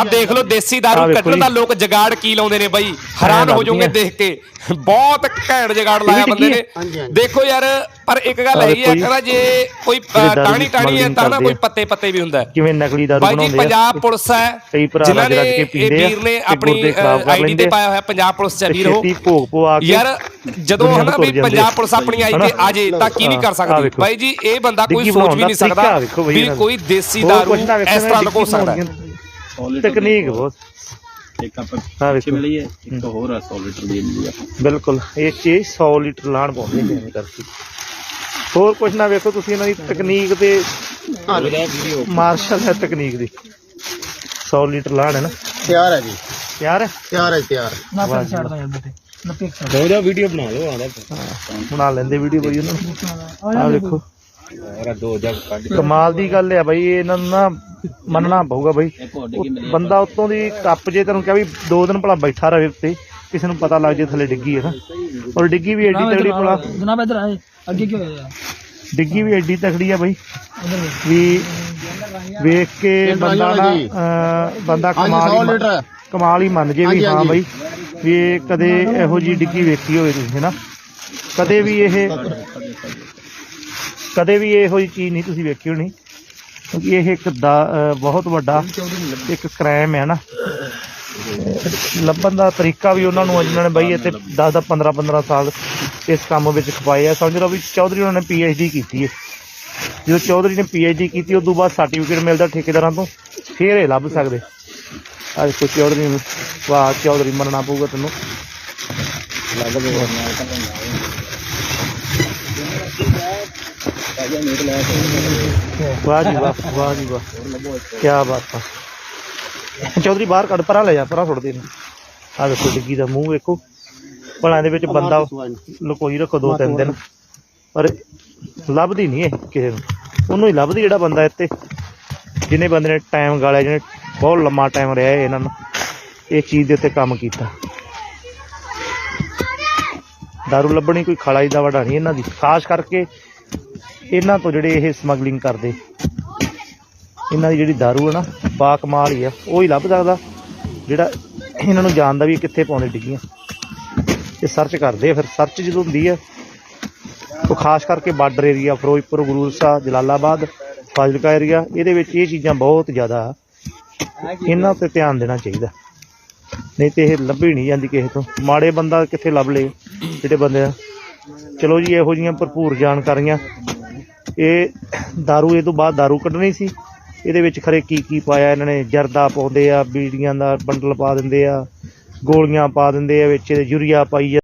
ਆਹ ਦੇਖ ਲਓ ਦੇਸੀ ਦਾਰੂ ਕੱਢਣ। ਦਾ ਲੋਕ ਜਗਾੜ ਕੀ ਲਾਉਂਦੇ ਨੇ ਬਾਈ ਹੈਰਾਨ ਹੋ ਜਾਓਗੇ। ਦੇਖ ਕੇ ਬਹੁਤ ਘੈਂਟ ਜਗਾੜ ਲਾਇਆ ਬੰਦੇ ਨੇ। ਦੇਖੋ ਯਾਰ ਪਰ ਇੱਕ ਗੱਲ ਹੈਗੀ ਹੈ ਜੀ। ਕਹਿੰਦਾ ਜੇ ਕੋਈ ਟਾਣੀ ਟਾਣੀ ਹੈ ਤਾਂ ਨਾ ਕੋਈ ਆ। ਪੱਤੇ ਪੱਤੇ ਵੀ ਹੁੰਦਾ ਹੈ। ਕਿਵੇਂ ਨਕਲੀ ਦਾਰੂ ਬਾਈ ਬਣਾਉਂਦੇ ਆ ਪੰਜਾਬ ਪੁਲਿਸ ਹੈ ਜਿਨ੍ਹਾਂ ਨੇ ਇਹ ਆ ਵੀਰ ਨੇ ਆਪਣੀ ਆਈਡੀ ਤੇ ਆ। ਪਾਇਆ ਹੋਇਆ ਪੰਜਾਬ ਪੁਲਿਸ ਚ ਵੀਰ ਭੋਗ ਪਵਾ ਕੇ ਯਾਰ ਜਦੋਂ ਹਨਾ ਵੀ ਪੰਜਾਬ ਆ। ਪੁਲਿਸ ਆਪਣੀ ਆਈ? ਤੇ ਆ ਜੇ ਤਾਂ ਕੀ ਨਹੀਂ ਕਰ ਸਕਦੀ। ਬਾਈ ਜੀ ਇਹ ਬੰਦਾ ਕੋਈ ਸੋਚ ਵੀ ਨਹੀਂ ਸਕਦਾ ਬਈ ਵੀ। ਕੋਈ ਦੇਸੀ ਦਾਰੂ ਇਸ ਤਰ੍ਹਾਂ ਲੁਕੋ ਡਿੱਗੀ ਸਕਦਾ ਹੈ। ਤਕਨੀਕ ਬਹੁਤ। ਇੱਕ ਆਪਾਂ ਆਹ ਪਿੱਛੇ ਵੇਖੋ ਮਿਲੀ ਹੈ। ਇੱਕ ਹੋਰ ਆ 100 ਲੀਟਰ ਦੀ ਮਿਲੀ ਆ। ਬਿਲਕੁਲ ਇਹ ਚ 100 ਲੀਟਰ ਲਾਣ ਪਾਉਂਦੇ ਨੇ ਐਵੇਂ ਕਰਕੇ ਹੋਰ ਕੁਛ ਨਾ ਵੇਖੋ ਤੁਸੀਂ ਇਹਨਾਂ ਦੀ ਤਕਨੀਕ ਤੇ ਵੀਡੀਓ ਮਾਰਸ਼ਲ ਹੈ ਤਕਨੀਕ ਦੀ। 100 ਲੀਟਰ ਲਾਣ ਹੈ ਨਾ। ਤਿਆਰ ਹੈ ਜੀ। ਯਾਰ ਤਿਆਰ ਹੈ ਤਿਆਰ। ਨਾ ਫਿਰ ਛੱਡਦਾ ਯਾਰ ਬੇਟੇ ਨਾ ਪਿਕ ਛੱਡ ਦੋ ਜਾ ਵੀਡੀਓ ਬਣਾ ਲਓ ਆਂਦਾ ਬਣਾ ਲੈਂਦੇ ਵੀਡੀਓ ਬਈ ਉਹਨਾਂ ਨੂੰ। ਆ ਆ ਵੇਖੋ। ਯਾਰ ਦੋ ਜਗ ਕੱਢ ਕਮਾਲ ਦੀ ਗੱਲ ਆ ਬਈ ਇਹਨਾਂ ਨੂੰ ਨਾ ਮੰਨਣਾ ਪਊਗਾ ਬਈ। ਉਹ ਬੰਦਾ ਉਤੋਂ ਦੀ ਕੱਪ ਜੇ ਤੈਨੂੰ ਕਿਹਾ ਵੀ ਦੋ ਦਿਨ ਭਲਾ ਬੈਠਾ ਰਹੇ ਉੱਤੇ ਕਿਸੇ ਨੂੰ ਪਤਾ ਲੱਗ ਜੇ ਥੱਲੇ ਡਿੱਗੀ ਹੈ ਨਾ। ਔਰ ਡਿੱਗੀ ਵੀ ਐਡੀ ਤਗੜੀ ਭਲਾ। ਜਨਾਬ ਇਧਰ ਆਏ ਅੱਗੇ ਕਿਉਂ ਹੋਇਆ ਡਿੱਗੀ ਵੀ ਐਡੀ ਤਕੜੀ ਆ ਬਈ। ਵੀ ਵੇਖ ਕੇ ਬੰਦਾ ਨਾ ਬੰਦਾ ਕਮਾਲ 100 ਹੀ ਮੰਨ- ਲੀਟਰ। ਕਮਾਲ ਹੀ ਮੰਨ ਜੇ ਵੀ ਹਾਂ। ਬਈ। ਵੀ ਇਹ ਕਦੇ ਇਹੋ ਜੀ ਡਿੱਗੀ ਵੇਖੀ ਹੋਵੇ ਤੁਸੀਂ ਹੈਨਾ ਕਦੇ ਵੀ ਇਹ ਕਦੇ ਵੀ ਇਹੋ ਜੀ ਚੀਜ਼ ਨਹੀਂ ਤੁਸੀਂ ਵੇਖੀ ਹੋਣੀ। ਕਿਉਂਕਿ ਇਹ ਇੱਕ ਬਹੁਤ ਵੱਡਾ ਇੱਕ ਕ੍ਰਾਈਮ ਹੈ ਨਾ। ਲੱਭਣ ਦਾ ਤਰੀਕਾ ਵੀ ਉਹਨਾਂ ਨੂੰ ਜਿਨ੍ਹਾਂ ਨੇ ਬਈ ਇੱਥੇ 10 10 15 15 ਸਾਲ ਇਸ ਕੰਮ ਵਿੱਚ ਖਪਾਏ ਆ। ਸਮਝ ਲਓ ਵੀ ਚੌਧਰੀ ਉਹਨਾਂ ਨੇ ਪੀ ਐਚ ਡੀ ਕੀਤੀ ਹੈ। ਜਦੋਂ ਚੌਧਰੀ ਨੇ ਪੀ ਐਚ ਡੀ ਕੀਤੀ ਉਸ ਤੋਂ ਬਾਅਦ ਸਰਟੀਫਿਕੇਟ ਮਿਲਦਾ ਠੇਕੇਦਾਰਾਂ ਤੋਂ, ਫਿਰ ਇਹ ਲੱਭ ਸਕਦੇ। ਅੱਜ ਕੋਈ ਚੌਧਰੀ ਨੂੰ, ਵਾਹ, ਚੌਧਰੀ ਮੰਨਣਾ ਪਊਗਾ ਤੈਨੂੰ। ਵਾਹ ਜੀ ਵਾਹ ਵਾਹ ਜੀ ਵਾਹ। ਕੀ ਬਾਤ ਆ। ਚੌਧਰੀ ਬਾਹਰ ਕੱਢ, ਪਰਾਂ ਲੈ ਜਾ, ਪਰਾਂ ਸੁੱਟ ਦੇ ਆ ਦੇਖੋ, ਡਿੱਗੀ ਦਾ ਮੂੰਹ ਵੇਖੋ। ਭਲਾਂ ਦੇ ਵਿੱਚ ਬੰਦਾ ਲੁਕੋਈ ਰੱਖੋ ਦੋ ਤਿੰਨ ਦਿਨ। ਪਰ ਲੱਭਦੀ ਨਹੀਂ ਇਹ ਕਿਸੇ ਨੂੰ। ਉਹਨੂੰ ਹੀ ਲੱਭਦੀ ਜਿਹੜਾ ਬੰਦਾ ਇੱਥੇ। ਜਿਹਨੇ ਬੰਦੇ ਨੇ ਟਾਈਮ ਗਾਲਿਆ, ਜਿਹਨੇ ਬਹੁਤ ਲੰਮਾ ਟਾਈਮ ਰਿਹਾ ਇਹਨਾਂ ਨੂੰ। ਇਹ ਚੀਜ਼ ਦੇ ਉੱਤੇ ਕੰਮ ਕੀਤਾ। ਦਾਰੂ ਲੱਭਣੀ ਕੋਈ ਖਲਾਈ ਦਾ ਵੜਾ ਨਹੀਂ ਇਹਨਾਂ ਦੀ। ਖਾਸ ਕਰਕੇ ਇਹਨਾਂ ਤੋਂ ਜਿਹੜੇ ਇਹ ਸਮਗਲਿੰਗ ਕਰਦੇ, ਇਹਨਾਂ ਦੀ ਜਿਹੜੀ ਦਾਰੂ ਹੈ ਨਾ ਬਾਕਮਾਲ ਹੀ ਆ, ਉਹ ਹੀ ਲੱਭ ਸਕਦਾ। ਜਿਹੜਾ ਇਹਨਾਂ ਨੂੰ ਜਾਣਦਾ ਵੀ ਕਿੱਥੇ ਪਾਉਂਦੇ ਡਿੱਗੀਆਂ। ਇਹ ਸਰਚ ਕਰਦੇ ਆ ਫਿਰ ਸਰਚ ਜਦੋਂ ਹੁੰਦੀ ਹੈ ਉਹ ਖਾਸ ਕਰਕੇ border area Firozpur, Guru Sahib Jalalabad, Fazilka area ਇਹਦੇ ਵਿੱਚ ਇਹ ਚੀਜ਼ਾਂ ਬਹੁਤ ਜ਼ਿਆਦਾ ਇਹਨਾਂ ਤੇ ਧਿਆਨ ਦੇਣਾ ਚਾਹੀਦਾ। ਨਹੀਂ ਤੇ ਇਹ ਲੱਭੀ ਨਹੀਂ ਜਾਂਦੀ ਕਿਸੇ ਤੋਂ। ਮਾੜੇ ਬੰਦਾ ਕਿੱਥੇ ਲੱਭ ਲੇ ਜਿਹੜੇ ਬੰਦੇ ਆ। ਚਲੋ ਜੀ, ਇਹੋ ਜੀਆਂ ਭਰਪੂਰ ਜਾਣਕਾਰੀਆਂ। ਇਹ दारू ਇਹ ਤੋਂ ਬਾਅਦ दारू ਕੱਢਣੀ ਸੀ ਇਹਦੇ ਵਿੱਚ ਖਰੇ ਕੀ ਕੀ ਪਾਇਆ ਇਹਨਾਂ ਨੇ ਜਰਦਾ ਪਾਉਂਦੇ ਆ ਬੀੜੀਆਂ ਦਾ ਬੰਡਲ ਪਾ ਦਿੰਦੇ ਆ ਗੋਲੀਆਂ ਪਾ ਦਿੰਦੇ ਆ ਵਿੱਚ ਇਹਦੇ ਯੂਰੀਆ ਪਾਈ